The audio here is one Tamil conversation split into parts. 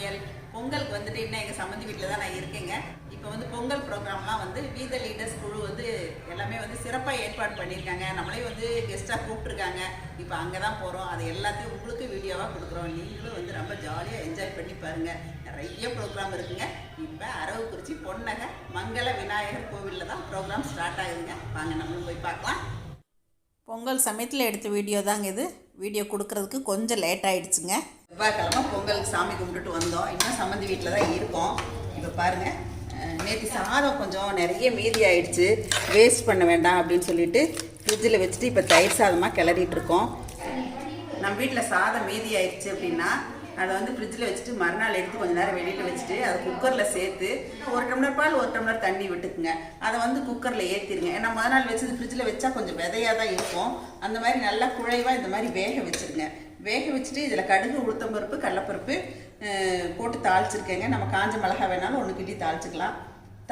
சமையல் பொங்கலுக்கு வந்துட்டு இன்னும் எங்கள் சம்மந்தி வீட்டில் தான் நான் இருக்கேங்க. இப்போ வந்து பொங்கல் ப்ரோக்ராம்லாம் வந்து வீத லீடர்ஸ் குழு வந்து எல்லாமே வந்து சிறப்பாக ஏற்பாடு பண்ணியிருக்காங்க. நம்மளே வந்து கெஸ்ட்டாக கூப்பிட்ருக்காங்க இப்போ அங்கே தான் போகிறோம் அது எல்லாத்தையும் உங்களுக்கு வீடியோவாக கொடுக்குறோம். நீங்களும் வந்து ரொம்ப ஜாலியாக என்ஜாய் பண்ணி பாருங்கள் நிறைய ப்ரோக்ராம் இருக்குங்க. இப்போ அரவக்குறிச்சி பொன்னக மங்கள விநாயகர் கோவிலில் தான் ப்ரோக்ராம் ஸ்டார்ட் ஆகுதுங்க. வாங்க நம்மளும் போய் பார்க்கலாம். பொங்கல் சமயத்தில் எடுத்த வீடியோ தாங்க இது. வீடியோ கொடுக்கறதுக்கு கொஞ்சம் லேட் ஆகிடுச்சுங்க செவ்வாய்க்கிழமை பொங்கலுக்கு சாமி கும்பிட்டுட்டு வந்தோம். இன்னும் சம்மந்தி வீட்டில் தான் இருக்கோம். இப்போ பாருங்கள் நேற்று சாதம் கொஞ்சம் நிறைய மீதி ஆயிடுச்சு. வேஸ்ட் பண்ண வேண்டாம் அப்படின்னு சொல்லிட்டு ஃப்ரிட்ஜில் வச்சுட்டு இப்போ தயிர் சாதமாக கிளறிட்டு இருக்கோம். நம்ம வீட்டில் சாதம் மீதி ஆயிடுச்சு அப்படின்னா அதை வந்து ஃப்ரிட்ஜில் வச்சுட்டு மறுநாள் எடுத்து கொஞ்சம் நேரம் வெளியில் வச்சுட்டு அதை குக்கரில் சேர்த்து ஒரு டம்ளர் பால் ஒரு டம்ளர் தண்ணி விட்டுக்குங்க. அதை வந்து குக்கரில் ஏற்றிடுங்க ஏன்னா மறுநாள் வச்சு ஃப்ரிட்ஜில் வச்சா கொஞ்சம் விதையாக தான் இருக்கும். அந்த மாதிரி நல்லா குழைவாக இந்த மாதிரி வேக வச்சுருங்க. வேக வச்சுட்டு இதில் கடுகு உளுத்தம்பருப்பு கடலப்பருப்பு போட்டு தாளிச்சிருக்கேங்க. நம்ம காஞ்ச மிளகா வேணாலும் ஒன்று கிட்டி தாளிச்சிக்கலாம்.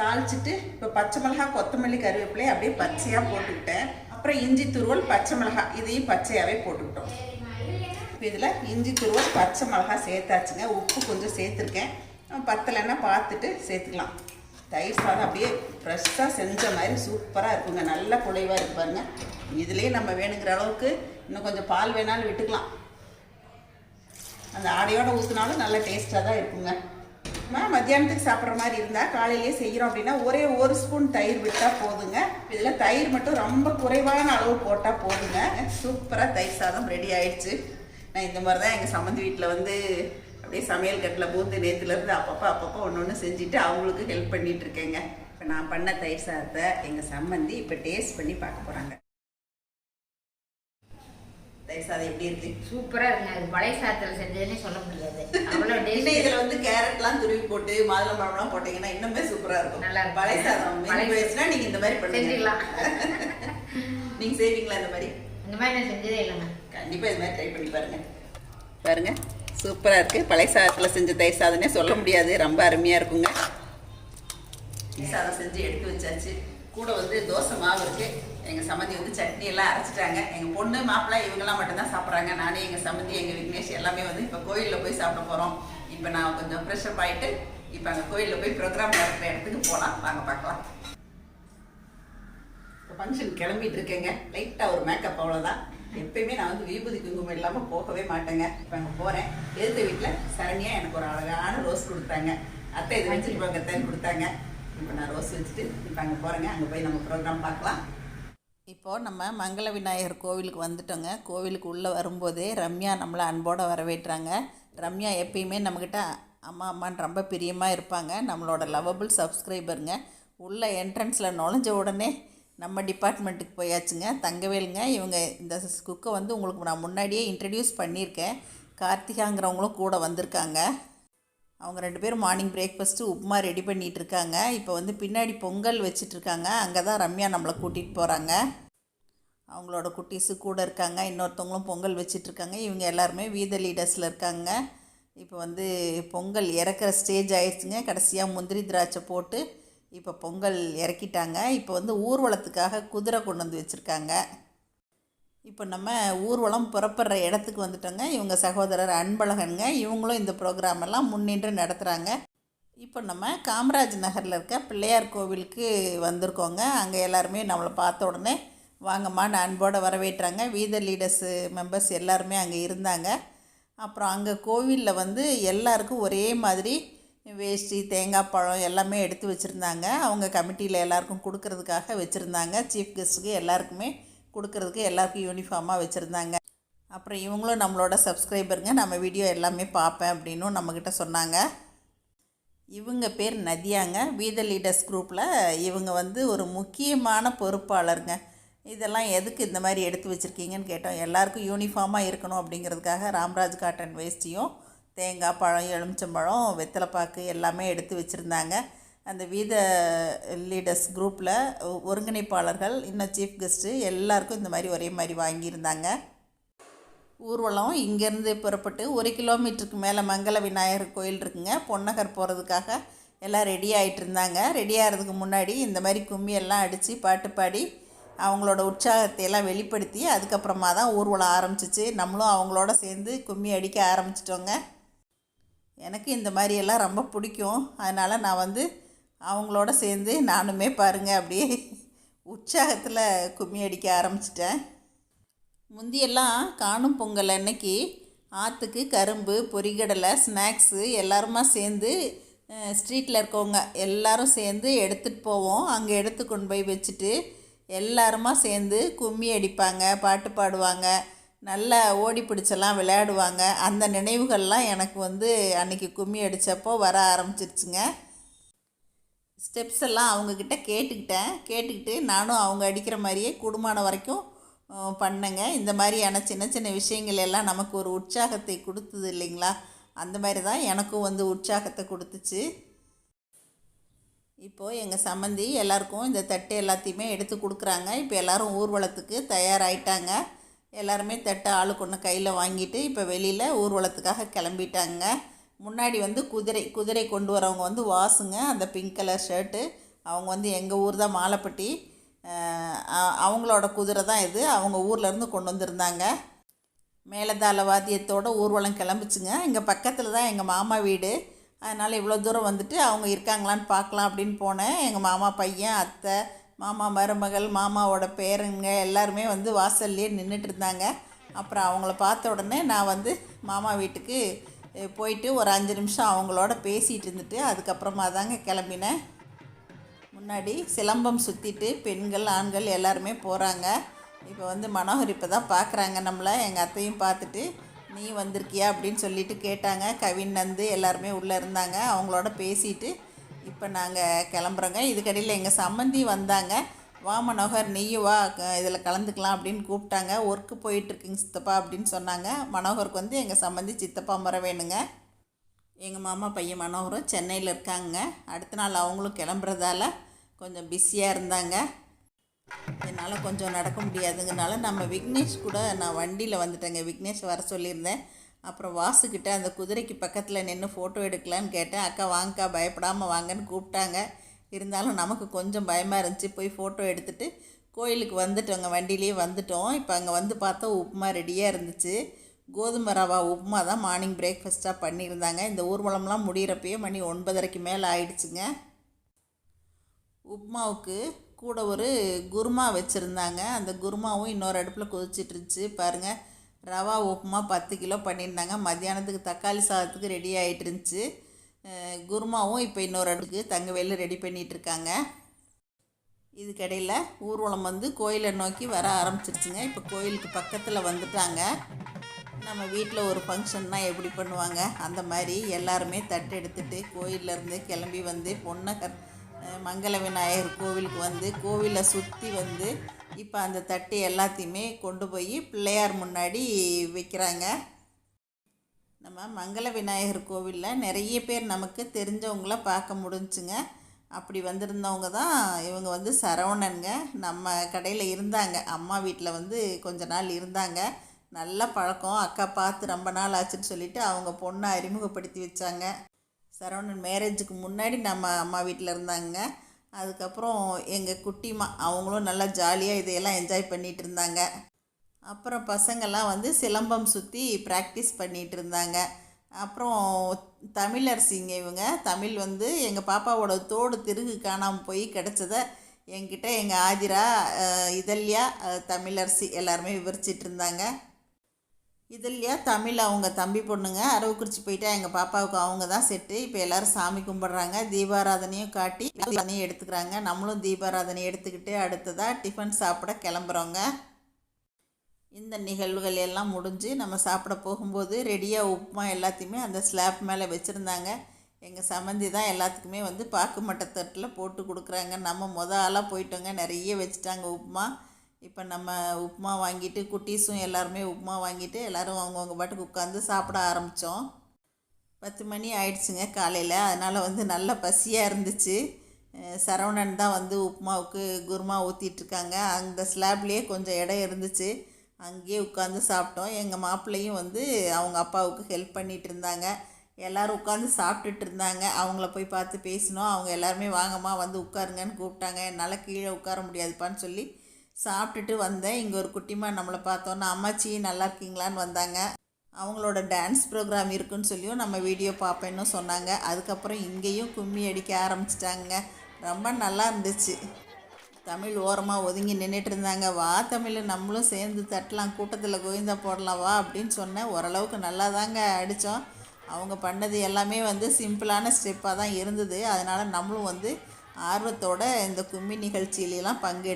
தாளிச்சிட்டு இப்போ பச்சை மிளகா கொத்தமல்லி கருவேப்பிலையை அப்படியே பச்சையாக போட்டுக்கிட்டேன். அப்புறம் இஞ்சி துருவல் பச்சை மிளகா இதையும் பச்சையாகவே போட்டுக்கிட்டோம். இப்போ இதில் இஞ்சி துருவல் பச்சை மிளகா சேர்த்தாச்சுங்க. உப்பு கொஞ்சம் சேர்த்துருக்கேன். பத்தலைன்னா பார்த்துட்டு சேர்த்துக்கலாம். தயிர் சாதம் அப்படியே ஃப்ரெஷ்ஷாக செஞ்ச மாதிரி சூப்பராக இருக்குங்க. நல்ல குழைவாக இருக்கு பாருங்க. இதுலேயே நம்ம வேணுங்கிற அளவுக்கு இன்னும் கொஞ்சம் பால் வேணாலும் விட்டுக்கலாம். அந்த ஆடையோட ஊற்றினாலும் நல்ல டேஸ்ட்டாக தான் இருக்குங்க. நான் மத்தியானத்துக்கு சாப்பிட்ற மாதிரி இருந்தால் காலையிலே செய்கிறோம் அப்படின்னா ஒரே ஒரு ஸ்பூன் தயிர் விட்டால் போதுங்க. இதில் தயிர் மட்டும் ரொம்ப குறைவான அளவு போட்டால் போதுங்க. சூப்பராக தயிர் சாதம் ரெடி ஆயிடுச்சு. நான் இந்த மாதிரி தான் எங்கள் சம்மந்தி வீட்டில் வந்து அப்படியே சமையல் கட்டில் பூந்து நேற்றுலேருந்து அப்பப்போ அப்பப்போ ஒன்று ஒன்று செஞ்சுட்டு அவங்களுக்கு ஹெல்ப் பண்ணிகிட்ருக்கேங்க இப்போ நான் பண்ண தயிர் சாதத்தை எங்கள் சம்மந்தி இப்போ டேஸ்ட் பண்ணி பார்க்க போகிறாங்க சாதம் எப்படி இருக்கு? சூப்பரா இருக்குங்க. அது பழைய சாதத்தில் செஞ்சதுன்னே சொல்ல முடியாது. அவ்வளோ டேஸ்ட் இதுல வந்து கேரட்லாம் துருவி போட்டு மாதுளம்பழம்லாம் போட்டீங்கன்னா இன்னுமே சூப்பரா இருக்கும். நல்லா இருக்கும். பழைய சாதம் பழைய- போயிடுச்சுன்னா நீங்க இந்த மாதிரி செஞ்சுக்கலாம் நீங்க செய்வீங்களா இந்த மாதிரி? இந்த மாதிரி நான் செஞ்சதே இல்லைங்க. கண்டிப்பா இது மாதிரி ட்ரை பண்ணி பாருங்க. பாருங்க. சூப்பரா இருக்கு. பழைய சாதத்துல செஞ்ச தயிர் சாதம்னே சொல்ல முடியாது. ரொம்ப அருமையா இருக்குங்க. சாதம் செஞ்சு எடுத்து வச்சாச்சு. கூட வந்து தோசை மாவு இருக்கு. எங்கள் சம்மந்தி வந்து சட்னி எல்லாம் அரைச்சிட்டாங்க. எங்கள் பொண்ணு மாப்பிள்ளை இவங்கெல்லாம் மட்டும்தான் சாப்பிட்றாங்க. நானே எங்கள் சம்மந்தி எங்கள் விக்னேஷ் எல்லாமே வந்து இப்போ கோயிலில் போய் சாப்பிட போகிறோம் இப்போ நான் கொஞ்சம் ஃப்ரெஷ்அப் ஆகிட்டு இப்போ அங்கே கோயிலில் போய் ப்ரோக்ராம் நடக்கிற இடத்துக்கு போகலாம் வாங்க பார்க்கலாம். இப்போ ஃபங்க்ஷன் கிளம்பிட்டு இருக்கேங்க. லைட்டாக ஒரு மேக்கப் அவ்வளோதான் எப்பயுமே நான் வந்து விபூதி குங்குமம் இல்லாமல் போகவே மாட்டேங்க. இப்போ அங்கே போகிறேன் எதிர்த்த வீட்டில் சரணியாக எனக்கு ஒரு அழகான ரோஸ் கொடுத்தாங்க. அத்தை இது வச்சுட்டு போங்க கொடுத்தாங்க. இப்போ நான் ரோஸ் வச்சுட்டு இப்போ அங்கே போகிறேங்க அங்கே போய் நம்ம ப்ரோக்ராம் பார்க்கலாம். இப்போது நம்ம மங்கள விநாயகர் கோவிலுக்கு வந்துட்டோங்க. கோவிலுக்கு உள்ளே வரும்போதே ரம்யா நம்மளை அன்போடு வரவேற்றாங்க. ரம்யா எப்பயுமே நம்மக்கிட்ட அம்மா அம்மான்னு ரொம்ப பிரியமாக இருப்பாங்க. நம்மளோட லவபிள் சப்ஸ்கிரைபருங்க உள்ள என்ட்ரன்ஸில் நுழைஞ்ச உடனே நம்ம டிபார்ட்மெண்ட்டுக்கு போயாச்சுங்க. தங்கவேலுங்க இவங்க இந்த குக்கை வந்து உங்களுக்கு நான் முன்னாடியே இன்ட்ரடியூஸ் பண்ணியிருக்கேன். கார்த்திகாங்கிறவங்களும் கூட வந்திருக்காங்க. அவங்க ரெண்டு பேரும் மார்னிங் பிரேக்ஃபாஸ்ட்டு உப்புமா ரெடி பண்ணிட்டு இருக்காங்க இப்போ வந்து பின்னாடி பொங்கல் வச்சிட்ருக்காங்க அங்கே தான் ரம்யா நம்மளை கூட்டிகிட்டு போகிறாங்க அவங்களோட குட்டீஸு கூட இருக்காங்க. இன்னொருத்தவங்களும் பொங்கல் வச்சிட்ருக்காங்க இவங்க எல்லாருமே வீத லீடர்ஸில் இருக்காங்க. இப்போ வந்து பொங்கல் இறக்குற ஸ்டேஜ் ஆயிடுச்சுங்க. கடைசியாக முந்திரி திராட்சை போட்டு இப்போ பொங்கல் இறக்கிட்டாங்க. இப்போ வந்து ஊர்வலத்துக்காக குதிரை கொண்டு வந்து வச்சுருக்காங்க. இப்போ நம்ம ஊர்வலம் புறப்படுற இடத்துக்கு வந்துட்டோங்க. இவங்க சகோதரர் அன்பழகனுங்க. இவங்களும் இந்த ப்ரோக்ராம் எல்லாம் முன்னின்று நடத்துகிறாங்க இப்போ நம்ம காமராஜ் நகரில் இருக்க பிள்ளையார் கோவிலுக்கு வந்திருக்கோங்க. அங்கே எல்லாருமே நம்மளை பார்த்த உடனே வாங்கம்மான்னு அன்போடு வரவேற்றாங்க. வீத லீடர்ஸு மெம்பர்ஸ் எல்லாருமே அங்கே இருந்தாங்க. அப்புறம் அங்கே கோவிலில் வந்து எல்லாருக்கும் ஒரே மாதிரி வேஷ்டி தேங்காய் பழம் எல்லாமே எடுத்து வச்சுருந்தாங்க. அவங்க கமிட்டியில் எல்லாருக்கும் கொடுக்கறதுக்காக வச்சுருந்தாங்க. சீஃப் கெஸ்ட்டுக்கு எல்லாருக்குமே கொடுக்கறதுக்கு எல்லாருக்கும் யூனிஃபார்மாக வச்சுருந்தாங்க. அப்புறம் இவங்களும் நம்மளோட சப்ஸ்கிரைபருங்க நம்ம வீடியோ எல்லாமே பார்ப்பேன் அப்படின்னும் நம்மக்கிட்ட சொன்னாங்க. இவங்க பேர் நதியாங்க. வீத லீடர்ஸ் குரூப்பில் இவங்க வந்து ஒரு முக்கியமான பொறுப்பாளருங்க. இதெல்லாம் எதுக்கு இந்த மாதிரி எடுத்து வச்சுருக்கீங்கன்னு கேட்டோம். எல்லாருக்கும் யூனிஃபார்மாக இருக்கணும் அப்படிங்கிறதுக்காக ராம்ராஜ் காட்டன் வேஷ்டியும் தேங்காய் பழம் எலுமிச்சம்பழம் வெத்தலைப்பாக்கு எல்லாமே எடுத்து வச்சுருந்தாங்க. அந்த வீத லீடர்ஸ் குரூப்பில் ஒருங்கிணைப்பாளர்கள் இன்னும் சீஃப் கெஸ்ட்டு எல்லாருக்கும் இந்த மாதிரி ஒரே மாதிரி வாங்கியிருந்தாங்க. ஊர்வலம் இங்கேருந்து புறப்பட்டு ஒரு கிலோமீட்டருக்கு மேலே மங்கள விநாயகர் கோயில் இருக்குங்க. பொன்னகர் போகிறதுக்காக எல்லாம் ரெடி ஆகிட்டு இருந்தாங்க. ரெடி ஆகிறதுக்கு முன்னாடி இந்த மாதிரி கும்மி எல்லாம் அடித்து பாட்டு பாடி அவங்களோட உற்சாகத்தை எல்லாம் வெளிப்படுத்தி அதுக்கப்புறமா தான் ஊர்வலம் ஆரம்பிச்சிச்சு. நம்மளும் அவங்களோட சேர்ந்து கும்மி அடிக்க ஆரம்பிச்சிட்டோங்க. எனக்கு இந்த மாதிரியெல்லாம் ரொம்ப பிடிக்கும். அதனால் நான் வந்து அவங்களோட சேர்ந்து நானுமே பாருங்கள் அப்படியே உற்சாகத்தில் கும்மி அடிக்க ஆரம்பிச்சிட்டேன். முந்தியெல்லாம் காணும் பொங்கல் அன்னைக்கு ஆற்றுக்கு கரும்பு பொரிகடலை ஸ்நாக்ஸு எல்லாருமா சேர்ந்து ஸ்ட்ரீட்டில் இருக்கவங்க எல்லாரும் சேர்ந்து எடுத்துகிட்டு போவோம். அங்கே எடுத்து கொண்டு போய் வச்சுட்டு எல்லாருமா சேர்ந்து கும்மி அடிப்பாங்க பாட்டு பாடுவாங்க நல்லா ஓடி பிடிச்செல்லாம் விளையாடுவாங்க. அந்த நினைவுகள்லாம் எனக்கு வந்து அன்றைக்கி கும்மி அடித்தப்போ வர ஆரம்பிச்சிருச்சுங்க. ஸ்டெப்ஸ் எல்லாம் அவங்கக்கிட்ட கேட்டுக்கிட்டேன். கேட்டுக்கிட்டு நானும் அவங்க அடிக்கிற மாதிரியே கூடுமான வரைக்கும் பண்ணேங்க. இந்த மாதிரியான சின்ன சின்ன விஷயங்கள் எல்லாம் நமக்கு ஒரு உற்சாகத்தை கொடுத்தது இல்லைங்களா? அந்த மாதிரி தான் எனக்கும் வந்து உற்சாகத்தை கொடுத்துச்சு. இப்போது எங்கள் சம்மந்தி எல்லாருக்கும் இந்த தட்டு எல்லாத்தையுமே எடுத்து கொடுக்குறாங்க. இப்போ எல்லோரும் ஊர்வலத்துக்கு தயாராகிட்டாங்க எல்லாருமே தட்டை ஆளுக்கு ஒன்று கையில் வாங்கிட்டு இப்போ வெளியில் ஊர்வலத்துக்காக கிளம்பிட்டாங்க. முன்னாடி வந்து குதிரை குதிரை கொண்டு வரவங்க வந்து வாசுங்க. அந்த பிங்க் கலர் ஷர்ட்டு அவங்க வந்து எங்கள் ஊர் தான் மாலைப்பட்டி. அவங்களோட குதிரை தான் இது. அவங்க ஊர்லேருந்து கொண்டு வந்திருந்தாங்க. மேலதாள வாத்தியத்தோட ஊர்வலம் கிளம்பிச்சுங்க. இங்கே பக்கத்தில் தான் எங்கள் மாமா வீடு. அதனால் இவ்வளோ தூரம் வந்துட்டு அவங்க இருக்காங்களான்னு பார்க்கலாம் அப்படின்னு போனேன். எங்கள் மாமா பையன் அத்தை மாமா மருமகள் மாமாவோட பேரங்க எல்லாருமே வந்து வாசல்லையே நின்றுட்டு இருந்தாங்க. அப்புறம் அவங்கள பார்த்த உடனே நான் வந்து மாமா வீட்டுக்கு போயிட்டு ஒரு அஞ்சு நிமிஷம் அவங்களோட பேசிகிட்டு இருந்துட்டு அதுக்கப்புறமா தாங்க கிளம்பினேன். முன்னாடி சிலம்பம் சுற்றிட்டு பெண்கள் ஆண்கள் எல்லாருமே போகிறாங்க இப்போ வந்து மனோகர் இப்போ தான் பார்க்குறாங்க நம்மளை எங்கள் அத்தையும் பார்த்துட்டு நீ வந்திருக்கியா? அப்படின்னு சொல்லிட்டு கேட்டாங்க. கவின் நந்து எல்லாருமே உள்ளே இருந்தாங்க. அவங்களோட பேசிட்டு இப்போ நாங்கள் கிளம்புறோங்க. இதுக்கடையில் எங்கள் சம்மந்தி வந்தாங்க. வா மனோகர் நீயும் வா இதில் கலந்துக்கலாம் அப்படின்னு கூப்பிட்டாங்க. ஒர்க்கு போயிட்டுருக்குங்க சித்தப்பா அப்படின்னு சொன்னாங்க. மனோகருக்கு வந்து எங்கள் சம்மந்தி சித்தப்பா முறை வேணுங்க. எங்கள் மாமா பையன் மனோகரும் சென்னையில் இருக்காங்க. அடுத்த நாள் அவங்களும் கிளம்புறதால கொஞ்சம் பிஸியாக இருந்தாங்க. என்னால் கொஞ்சம் நடக்க முடியாதுங்கனால நம்ம விக்னேஷ் கூட நான் வண்டியில் வந்துட்டேங்க. விக்னேஷ் வர சொல்லியிருந்தேன். அப்புறம் வாசுக்கிட்ட அந்த குதிரைக்கு பக்கத்தில் நின்று ஃபோட்டோ எடுக்கலான்னு கேட்டேன். அக்கா வாங்கக்கா பயப்படாமல் வாங்கன்னு கூப்பிட்டாங்க. இருந்தாலும் நமக்கு கொஞ்சம் பயமாக இருந்துச்சு. போய் ஃபோட்டோ எடுத்துகிட்டு கோயிலுக்கு வந்துட்டோங்க. வண்டியிலே வந்துட்டோம். இப்போ அங்கே வந்து பார்த்தா உப்புமா ரெடியாக இருந்துச்சு. கோதுமை ரவா உப்புமா தான் மார்னிங் பிரேக்ஃபாஸ்ட்டாக பண்ணியிருந்தாங்க. இந்த ஊர்வலம்லாம் முடியிறப்பயே மணி ஒன்பதரைக்கு மேலே ஆயிடுச்சுங்க. உப்புமாவுக்கு கூட ஒரு குருமா வச்சுருந்தாங்க. அந்த குருமாவும் இன்னொரு அடுப்பில் கொதிச்சிட்ருச்சு இருந்துச்சு. பாருங்கள் ரவா உப்புமா பத்து கிலோ பண்ணியிருந்தாங்க. மத்தியானத்துக்கு தக்காளி சாதத்துக்கு ரெடி ஆகிட்டு இருந்துச்சு. குருமாவும் இப்போ இன்னொரு அடுக்கு தங்க வெளில ரெடி பண்ணிகிட்ருக்காங்க இருக்காங்க இதுக்கடையில் ஊர்வலம் வந்து கோயிலை நோக்கி வர ஆரம்பிச்சிருச்சுங்க. இப்போ கோயிலுக்கு பக்கத்தில் வந்துட்டாங்க. நம்ம வீட்டில் ஒரு ஃபங்க்ஷன்னா எப்படி பண்ணுவாங்க? அந்த மாதிரி எல்லாருமே தட்டு எடுத்துட்டு கோயிலேருந்து கிளம்பி வந்து பொன்னகர் மங்கள விநாயகர் கோவிலுக்கு வந்து கோவிலை சுற்றி வந்து இப்போ அந்த தட்டு எல்லாத்தையுமே கொண்டு போய் பிள்ளையார் முன்னாடி வைக்கிறாங்க. நம்ம மங்கள விநாயகர் கோவிலில் நிறைய பேர் நமக்கு தெரிஞ்சவங்கள பார்க்க முடிஞ்சுங்க. அப்படி வந்திருந்தவங்க தான் இவங்க வந்து சரவணனுங்க. நம்ம கடையில் இருந்தாங்க. அம்மா வீட்டில் வந்து கொஞ்ச நாள் இருந்தாங்க. நல்ல பழக்கம். அக்கா பார்த்து ரொம்ப நாள் ஆச்சுன்னு சொல்லிட்டு அவங்க பொண்ணை அறிமுகப்படுத்தி வச்சாங்க. சரவணன் மேரேஜுக்கு முன்னாடி நம்ம அம்மா வீட்டில் இருந்தாங்க அதுக்கப்புறம் எங்கள் குட்டிமா அவங்களும் நல்லா ஜாலியாக இதையெல்லாம் என்ஜாய் பண்ணிகிட்டு இருந்தாங்க. அப்புறம் பசங்கள்லாம் வந்து சிலம்பம் சுற்றி ப்ராக்டிஸ் பண்ணிகிட்டு இருந்தாங்க அப்புறம் தமிழரசிங்க இவங்க தமிழ் வந்து எங்கள் பாப்பாவோட தோடு திருகு காணாமல் போய் கிடச்சத என்கிட்ட எங்கள் ஆதிரா அஹ், இதழ்யா தமிழரசி எல்லாருமே விவரிச்சிட்டு இருந்தாங்க இதழ்யா தமிழ் அவங்க தம்பி பொண்ணுங்க அரவக்குறிச்சி போயிட்டா எங்கள் பாப்பாவுக்கு அவங்க தான் செட்டு. இப்போ எல்லாரும் சாமி கும்பிட்றாங்க. தீபாராதனையும் காட்டி தீபாராதனையும் எடுத்துக்கிறாங்க. நம்மளும் தீபாராதனை எடுத்துக்கிட்டு அடுத்ததாக டிஃபன் சாப்பிட கிளம்புறோங்க. இந்த நிகழ்வுகள் எல்லாம் முடிஞ்சு நம்ம சாப்பிட போகும்போது ரெடியாக உப்புமா எல்லாத்தையுமே அந்த ஸ்லாப் மேலே வச்சுருந்தாங்க. எங்கள் சம்மந்தி தான் எல்லாத்துக்குமே வந்து பாக்கு மட்டை தட்டில் போட்டு கொடுக்குறாங்க. நம்ம மொத ஆளாக போயிட்டோங்க. நிறைய வச்சுட்டாங்க உப்புமா. இப்போ நம்ம உப்புமா வாங்கிட்டு குட்டீஸும் எல்லாருமே உப்புமா வாங்கிட்டு எல்லோரும் அவங்கவுங்க பாட்டுக்கு உட்காந்து சாப்பிட ஆரம்பித்தோம் பத்து மணி ஆயிடுச்சுங்க காலையில். அதனால் வந்து நல்ல பசியாக இருந்துச்சு. சரவணன் தான் வந்து உப்புமாவுக்கு குருமா ஊற்றிட்டுருக்காங்க அந்த ஸ்லாப்லேயே கொஞ்சம் இடம் இருந்துச்சு. அங்கேயே உட்காந்து சாப்பிட்டோம். எங்கள் மாப்பிள்ளையும் வந்து அவங்க அப்பாவுக்கு ஹெல்ப் பண்ணிகிட்டு இருந்தாங்க. எல்லோரும் உட்காந்து சாப்பிட்டுட்டு இருந்தாங்க. அவங்கள போய் பார்த்து பேசினோம். அவங்க எல்லாருமே வாங்கம்மா வந்து உட்காருங்கன்னு கூப்பிட்டாங்க. என்னால் கீழே உட்கார முடியாதுப்பான்னு சொல்லி சாப்பிட்டுட்டு வந்தேன். இங்கே ஒரு குட்டிமா நம்மளை பார்த்தோன்னா அம்மாச்சி நல்லா இருக்கீங்களான்னு வந்தாங்க. அவங்களோட டான்ஸ் ப்ரோக்ராம் இருக்குன்னு சொல்லியும் நம்ம வீடியோ பார்ப்பேன்னு சொன்னாங்க. அதுக்கப்புறம் இங்கேயும் கும்மி அடிக்க ஆரம்பிச்சிட்டாங்க. ரொம்ப நல்லா இருந்துச்சு. தமிழ் ஓரமாக ஒதுங்கி நின்றுட்டு இருந்தாங்க. வா தமிழ் நம்மளும் சேர்ந்து தட்டலாம் கூட்டத்தில் கோவிந்தா போடலாம் வா அப்படின்னு சொன்னேன். ஓரளவுக்கு நல்லா தாங்க அடித்தோம் அவங்க பண்ணது எல்லாமே வந்து சிம்பிளான ஸ்டெப்பாக தான் இருந்தது. அதனால் நம்மளும் வந்து ஆர்வத்தோட இந்த கும்மி நிகழ்ச்சியிலலாம் பங்கு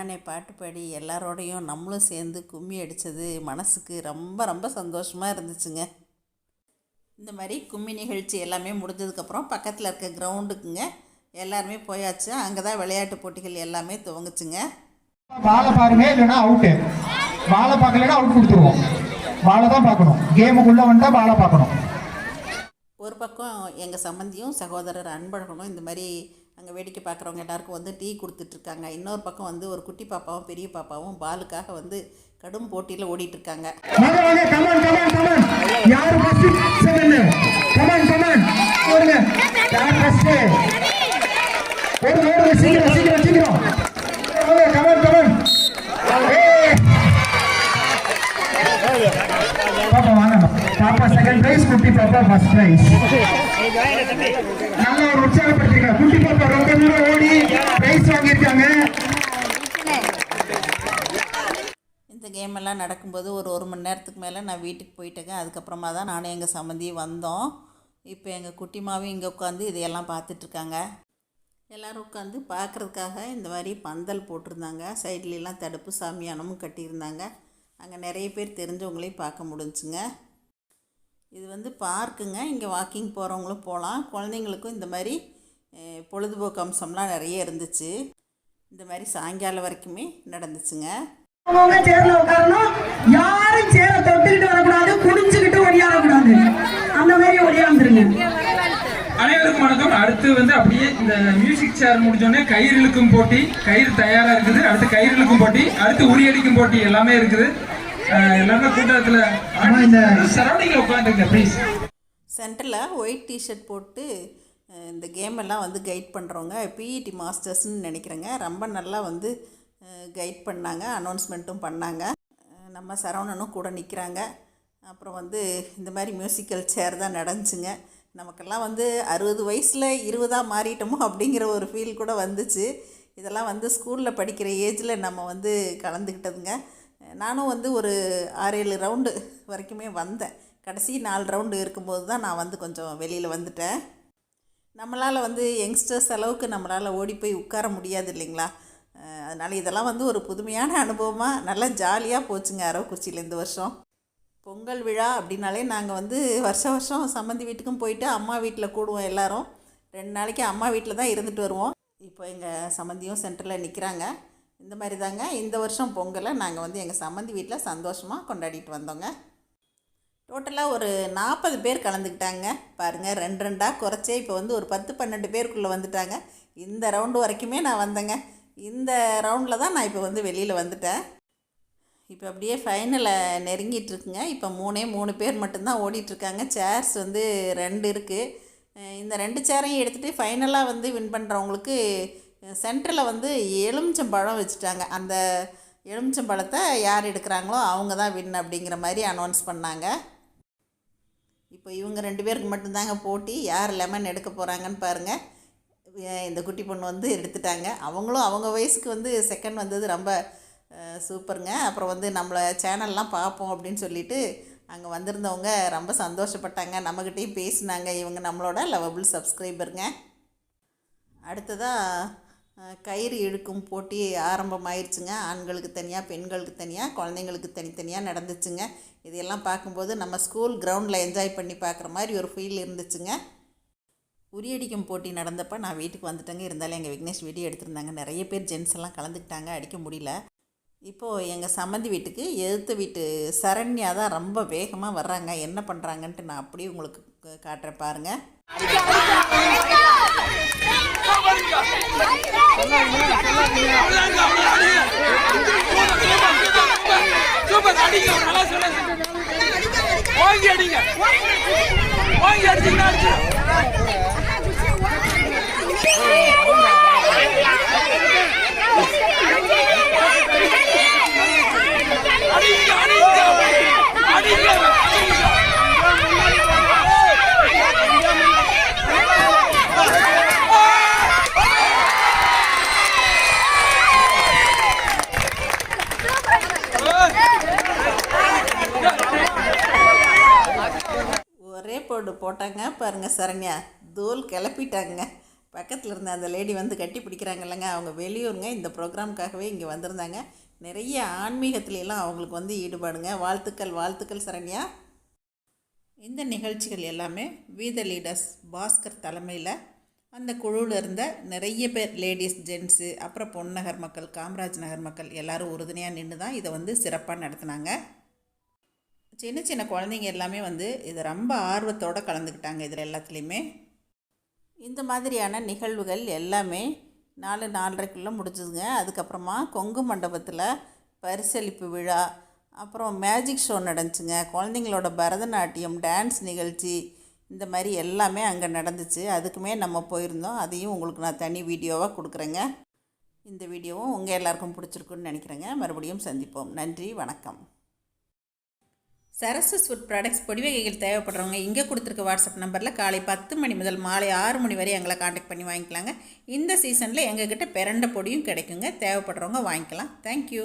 தன்னானே பாட்டு பாடி எல்லாரோடையும் நம்மளும் சேர்ந்து கும்மி அடித்தது மனசுக்கு ரொம்ப ரொம்ப சந்தோஷமாக இருந்துச்சுங்க. இந்த மாதிரி கும்மி நிகழ்ச்சி எல்லாமே முடிஞ்சதுக்கப்புறம் பக்கத்தில் இருக்க கிரவுண்டுக்குங்க. எல்லாருமே போயாச்சு. அங்கே தான் விளையாட்டு போட்டிகள் எல்லாமே துவங்குச்சுங்க. பாலை பாருங்க இல்லைன்னா அவுட்டு பாலை பார்க்கலன்னா அவுட் கொடுத்துருவோம். பாலை தான் பார்க்கணும். கேமுக்குள்ளே வந்துட்டா பாலை பார்க்கணும். ஒரு பக்கம் எங்கள் சம்பந்தியும் சகோதரர் அன்பழகனும் இந்த மாதிரி அங்கே வேடிக்கை பார்க்குறவங்க எல்லாருக்கும் வந்து டீ கொடுத்துட்ருக்காங்க. இன்னொரு பக்கம் வந்து ஒரு குட்டி பாப்பாவும் பெரிய பாப்பாவும் பாலுக்காக வந்து கடும் போட்டியில் ஓடிட்டுருக்காங்க come on come on come on யார் first second come on come on ஓடுங்க யார் ஃபர்ஸ்ட் ஓடுங்க ஓடுங்க சீக்கிரம் சீக்கிரம் சீக்கிரம் வாங்க கமான் கமான் ஏய் பாப்பா வாங்க பாப்பா செகண்ட் பிரைஸ் குட்டி பாப்பா ஃபர்ஸ்ட் பிரைஸ் நல்ல ஒரு உற்சாகப்படுத்திருக்காங்க குட்டி பாப்பா ரொம்ப தூரம் ஓடி பிரைஸ் வாங்கியிருக்காங்க இந்த கேம் எல்லாம் நடக்கும்போது ஒரு ஒரு மணி நேரத்துக்கு மேலே நான் வீட்டுக்கு போயிட்டேங்க. அதுக்கப்புறமா தான் நானும் எங்கள் சம்மந்தியும் வந்தோம். இப்போ எங்கள் குட்டிமாவும் இங்கே உட்காந்து இதையெல்லாம் பார்த்துட்ருக்காங்க எல்லோரும் உட்காந்து பார்க்குறதுக்காக இந்த மாதிரி பந்தல் போட்டிருந்தாங்க. சைட்லலாம் தடுப்பு சாமியானமும் கட்டியிருந்தாங்க. அங்கே நிறைய பேர் தெரிஞ்சவங்களையும் பார்க்க முடிஞ்சுங்க. இது வந்து பார்க்குங்க. இங்கே வாக்கிங் போகிறவங்களும் போகலாம். குழந்தைங்களுக்கும் இந்த மாதிரி பொழுதுபோக்கு அம்சம்லாம் நிறைய இருந்துச்சு. இந்த மாதிரி சாயங்காலம் வரைக்குமே நடந்துச்சுங்க. அவங்க சேர்ல உட்காரணும். யாரும் சேர தொட்டுக்கிட்டு வரக்கூடாது. குடிஞ்சுக்கிட்டு ஒடியாடக்கூடாது அந்த மாதிரி ஒடியாந்துருங்க. அனைவருக்கும் வணக்கம். அடுத்து வந்து அப்படியே இந்த மியூசிக் சேர் முடிஞ்சோடனே கயிறு இழுக்கும் போட்டி. கயிறு தயாரா இருக்குது. அடுத்து கயிறு இழுக்கும் போட்டி. அடுத்து உரியடிக்கும் போட்டி எல்லாமே இருக்குது. எல்லாமே கூட்டத்துல ஆமா, இந்த- சரௌண்டிங்ல உட்காந்துருங்க ப்ளீஸ் சென்டரில் ஒயிட் டிஷர்ட் போட்டு இந்த கேம் எல்லாம் வந்து கைட் பண்ணுறவங்க பிஇடி மாஸ்டர்ஸ்னு நினைக்கிறேங்க. ரொம்ப நல்லா வந்து கைட் பண்ணாங்க அனௌன்ஸ்மெண்ட்டும் பண்ணாங்க. நம்ம சரவணனும் கூட நிற்கிறாங்க அப்புறம் வந்து இந்த மாதிரி மியூசிக்கல் சேர் தான் நடந்துச்சுங்க. நமக்கெல்லாம் வந்து அறுபது வயசில் இருபதாக மாறிட்டோமோ அப்படிங்கிற ஒரு ஃபீல் கூட வந்துச்சு. இதெல்லாம் வந்து ஸ்கூலில் படிக்கிற ஏஜில் நம்ம வந்து கலந்துக்கிட்டதுங்க. நானும் வந்து ஒரு ஆறு ஏழு ரவுண்டு வரைக்குமே வந்தேன். கடைசி நாலு ரவுண்டு இருக்கும்போது தான் நான் வந்து கொஞ்சம் வெளியில் வந்துட்டேன். நம்மளால் வந்து யங்ஸ்டர்ஸ் அளவுக்கு நம்மளால் ஓடி போய் உட்கார முடியாது இல்லைங்களா? அதனால் இதெல்லாம் வந்து ஒரு புதுமையான அனுபவமாக நல்லா ஜாலியாக போச்சுங்க அரவக்குறிச்சியில் இந்த வருஷம். பொங்கல் விழா அப்படின்னாலே நாங்கள் வந்து வருஷ வருஷம் சம்மந்தி வீட்டுக்கும் போயிட்டு அம்மா வீட்டில் கூடுவோம் எல்லோரும். ரெண்டு நாளைக்கு அம்மா வீட்டில் தான் இருந்துட்டு வருவோம். இப்போ எங்கள் சம்மந்தியும் சென்டரில் நிற்கிறாங்க இந்த மாதிரி தாங்க இந்த வருஷம் பொங்கலை நாங்கள் வந்து எங்கள் சம்மந்தி வீட்டில் சந்தோஷமாக கொண்டாடிட்டு வந்தோங்க. டோட்டலாக ஒரு நாற்பது பேர் கலந்துக்கிட்டாங்க. பாருங்கள் ரெண்டு ரெண்டாக குறைச்சே இப்போ வந்து ஒரு பத்து பன்னெண்டு பேருக்குள்ளே வந்துட்டாங்க. இந்த ரவுண்டு வரைக்குமே நான் வந்தேங்க. இந்த ரவுண்டில் தான் நான் இப்போ வந்து வெளியில் வந்துட்டேன். இப்போ அப்படியே ஃபைனலை நெருங்கிட்டு இருக்குங்க. இப்போ மூணே மூணு பேர் மட்டும்தான் ஓடிட்டுருக்காங்க. சேர்ஸ் வந்து ரெண்டு இருக்குது இந்த ரெண்டு சேரையும் எடுத்துகிட்டு ஃபைனலாக வந்து வின் பண்ணுறவங்களுக்கு சென்டரில் வந்து எலுமிச்சம்பழம் வச்சுட்டாங்க. அந்த எலுமிச்சம்பழத்தை யார் எடுக்கிறாங்களோ அவங்க தான் வின் அப்படிங்கிற மாதிரி அனௌன்ஸ் பண்ணாங்க. இப்போ இவங்க ரெண்டு பேருக்கு மட்டும்தாங்க போட்டி. யார் லெமன் எடுக்க போகிறாங்கன்னு பாருங்கள் இந்த குட்டி பொண்ணு வந்து எடுத்துட்டாங்க. அவங்களும் அவங்க வயசுக்கு வந்து செகண்ட் வந்தது ரொம்ப சூப்பருங்க அப்புறம் வந்து நம்மளை சேனல்லாம் பார்ப்போம் அப்படின்னு சொல்லிட்டு அங்கே வந்திருந்தவங்க ரொம்ப சந்தோஷப்பட்டாங்க. நம்மக்கிட்டேயும் பேசினாங்க. இவங்க நம்மளோட லவபிள் சப்ஸ்கிரைபருங்க அடுத்ததாக கயிறு இழுக்கும் போட்டி ஆரம்பமாயிருச்சுங்க. ஆண்களுக்கு தனியாக பெண்களுக்கு தனியாக குழந்தைங்களுக்கு தனித்தனியாக நடந்துச்சுங்க. இதையெல்லாம் பார்க்கும்போது நம்ம ஸ்கூல் கிரவுண்டில் என்ஜாய் பண்ணி பார்க்குற மாதிரி ஒரு ஃபீல் இருந்துச்சுங்க. உரியடிக்கும் போட்டி நடந்தப்போ நான் வீட்டுக்கு வந்துட்டேங்க. இருந்தாலும் எங்கள் விக்னேஷ் வீடியோ எடுத்திருந்தாங்க. நிறைய பேர் ஜென்ஸ் எல்லாம் கலந்துக்கிட்டாங்க. அடிக்க முடியல. இப்போது எங்கள் சம்மந்தி வீட்டுக்கு எதிர்த்த வீட்டு சரண்யா தான் ரொம்ப வேகமாக வர்றாங்க. என்ன பண்ணுறாங்கன்ட்டு நான் அப்படியே உங்களுக்கு உங்களுக்கு காட்டுறேன் பாருங்கள் வாங்கி அடிங்க வாங்கி அடிச்சீங்கன்னா அடிச்சு அடிங்க அடிங்க அடிங்க அடிங்க ஒரே போடு போட்டாங்க பாருங்க சரண்யா தோல் கிளப்பிட்டாங்க. பக்கத்தில் இருந்த அந்த லேடி வந்து கட்டி பிடிக்கிறாங்கல்லங்க அவங்க வெளியூருங்க இந்த ப்ரோக்ராம்க்காகவே இங்கே வந்திருந்தாங்க. நிறைய ஆன்மீகத்துலலாம் அவங்களுக்கு வந்து ஈடுபாடுங்க. வாழ்த்துக்கள் வாழ்த்துக்கள் சரண்யா. இந்த நிகழ்ச்சிகள் எல்லாமே வீத லீடர்ஸ் பாஸ்கர் தலைமையில் அந்த குழுவில் இருந்த நிறைய பேர் லேடிஸ் ஜென்ஸு அப்புறம் பொன்னகர் மக்கள் காமராஜ் நகர் மக்கள் எல்லோரும் உறுதுணையாக நின்று தான் இதை வந்து சிறப்பாக நடத்துனாங்க. சின்ன சின்ன குழந்தைங்க எல்லாமே வந்து இதை ரொம்ப ஆர்வத்தோடு கலந்துக்கிட்டாங்க இதில் எல்லாத்துலேயுமே. இந்த மாதிரியான நிகழ்வுகள் எல்லாமே நாலு நாலரைக்குள்ளே முடிஞ்சதுங்க. அதுக்கப்புறமா கொங்கு மண்டபத்தில் பரிசளிப்பு விழா அப்புறம் மேஜிக் ஷோ நடந்துச்சுங்க. குழந்தைங்களோட பரதநாட்டியம் டான்ஸ் நிகழ்ச்சி இந்த மாதிரி எல்லாமே அங்கே நடந்துச்சு. அதுக்குமே நம்ம போயிருந்தோம். அதையும் உங்களுக்கு நான் தனி வீடியோவாக கொடுக்குறேங்க. இந்த வீடியோவும் உங்கள் எல்லாருக்கும் பிடிச்சிருக்குன்னு நினைக்கிறேங்க. மறுபடியும் சந்திப்போம். நன்றி வணக்கம். சரஸ்வ ஃபுட் ப்ராடக்ட்ஸ் பொடி வகைகள் தேவைப்படுறவங்க இங்கே கொடுத்துருக்க வாட்ஸ்அப் நம்பரில் காலை பத்து மணி முதல் மாலை ஆறு மணி வரை எங்களை காண்டாக்ட் பண்ணி வாங்கிக்கலாங்க. இந்த சீசனில் எங்ககிட்ட பிறண்ட பொடியும் கிடைக்குங்க. தேவைப்படுறவங்க வாங்கிக்கலாம். தேங்க்யூ